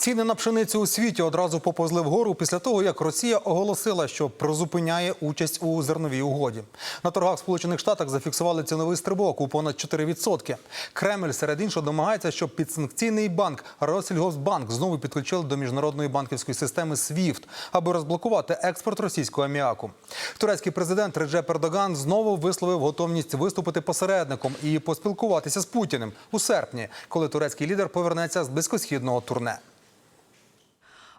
Ціни на пшеницю у світі одразу поповзли вгору після того, як Росія оголосила, що призупиняє участь у зерновій угоді. На торгах Сполучених Штатах зафіксували ціновий стрибок у понад 4%. Кремль серед іншого домагається, щоб підсанкційний банк Россельгосбанк знову підключили до міжнародної банківської системи SWIFT, аби розблокувати експорт російського аміаку. Турецький президент Реджеп Ердоган знову висловив готовність виступити посередником і поспілкуватися з Путіним у серпні, коли турецький лідер повернеться з близькосхідного турне.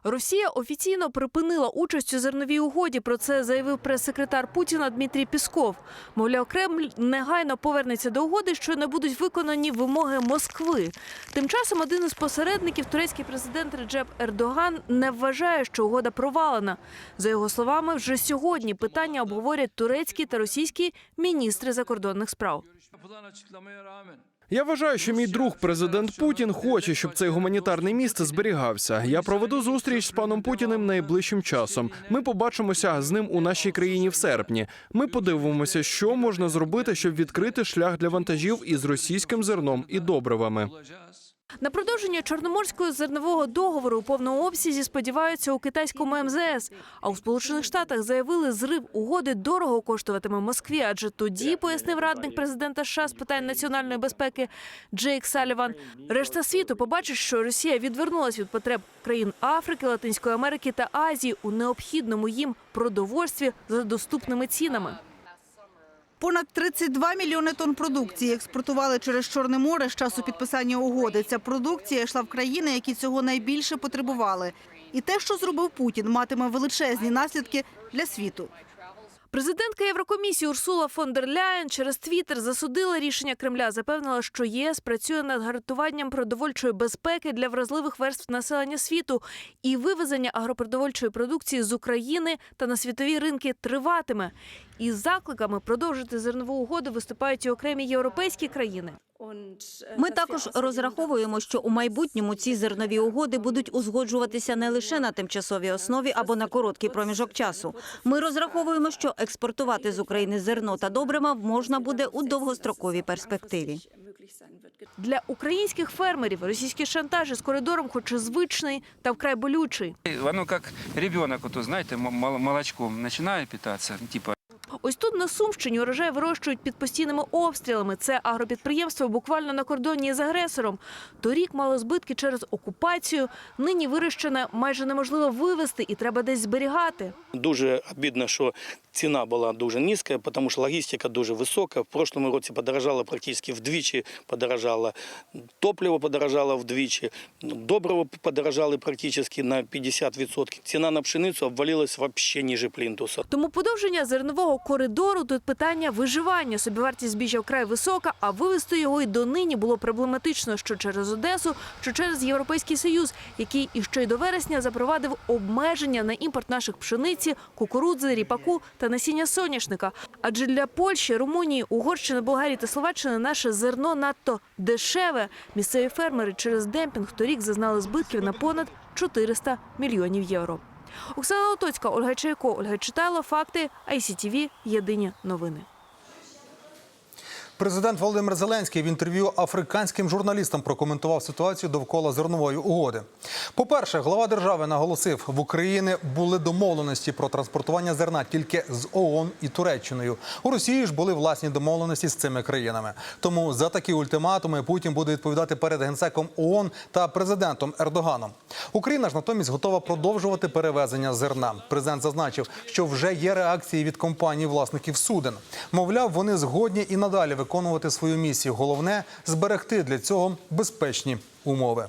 Росія офіційно припинила участь у зерновій угоді. Про це заявив прес-секретар Путіна Дмитрій Пісков. Мовляв, Кремль негайно повернеться до угоди, що не будуть виконані вимоги Москви. Тим часом один із посередників, турецький президент Реджеп Ердоган, не вважає, що угода провалена. За його словами, вже сьогодні питання обговорять турецькі та російські міністри закордонних справ. Я вважаю, що мій друг президент Путін хоче, щоб цей гуманітарний міст зберігався. Я проведу зустріч з паном Путіним найближчим часом. Ми побачимося з ним у нашій країні в серпні. Ми подивимося, що можна зробити, щоб відкрити шлях для вантажів із російським зерном і добривами. На продовження чорноморського зернового договору у повному обсязі сподіваються у китайському МЗС. А у Сполучених Штатах заявили, зрив угоди дорого коштуватиме Москві. Адже тоді пояснив радник президента США з питань національної безпеки Джейк Саліван. Решта світу побачить, що Росія відвернулась від потреб країн Африки, Латинської Америки та Азії у необхідному їм продовольстві за доступними цінами. Понад 32 мільйони тонн продукції експортували через Чорне море з часу підписання угоди. Ця продукція йшла в країни, які цього найбільше потребували. І те, що зробив Путін, матиме величезні наслідки для світу. Президентка Єврокомісії Урсула фон дер Ляєн через Твіттер засудила рішення Кремля. Запевнила, що ЄС працює над гарантуванням продовольчої безпеки для вразливих верств населення світу, і вивезення агропродовольчої продукції з України та на світові ринки триватиме. Із закликами продовжити зернову угоду виступають і окремі європейські країни. Ми також розраховуємо, що у майбутньому ці зернові угоди будуть узгоджуватися не лише на тимчасовій основі або на короткий проміжок часу. Ми розраховуємо, що експортувати з України зерно та добрива можна буде у довгостроковій перспективі. Для українських фермерів російський шантаж із коридором, хоч і звичний та вкрай болючий. Оно как ребенок, вот, знаете, м- мол- молочком начинает питаться, типа Ось тут на Сумщині урожай вирощують під постійними обстрілами. Це агропідприємство буквально на кордоні з агресором. Торік мало збитки через окупацію. Нині вирощене майже неможливо вивезти і треба десь зберігати. Дуже обідно, що ціна була дуже низька, тому що логістика дуже висока. В прошлому році подорожало практично вдвічі, подорожало топливо подорожало вдвічі, добриво подорожали практично на 50%. Ціна на пшеницю обвалилась вообще ниже плінтуса. Тому подовження зернового коридору тут питання виживання. Собівартість збіжжя вкрай висока, а вивезти його й донині було проблематично, що через Одесу, що через Європейський Союз, який іще й до вересня запровадив обмеження на імпорт наших пшениці, кукурудзи, ріпаку та насіння соняшника. Адже для Польщі, Румунії, Угорщини, Болгарії та Словаччини наше зерно надто дешеве. Місцеві фермери через демпінг торік зазнали збитків на понад 400 мільйонів євро. Оксана Лотоцька, Ольга Чайко, Ольга Читайло. Факти ICTV. Єдині новини. Президент Володимир Зеленський в інтерв'ю африканським журналістам прокоментував ситуацію довкола зернової угоди. По-перше, глава держави наголосив, в Україні були домовленості про транспортування зерна тільки з ООН і Туреччиною. У Росії ж були власні домовленості з цими країнами. Тому за такі ультиматуми Путін буде відповідати перед генсеком ООН та президентом Ердоганом. Україна ж натомість готова продовжувати перевезення зерна. Президент зазначив, що вже є реакції від компаній власників суден. Мовляв, вони згодні і надалі виконувати свою місію. Головне зберегти для цього безпечні умови.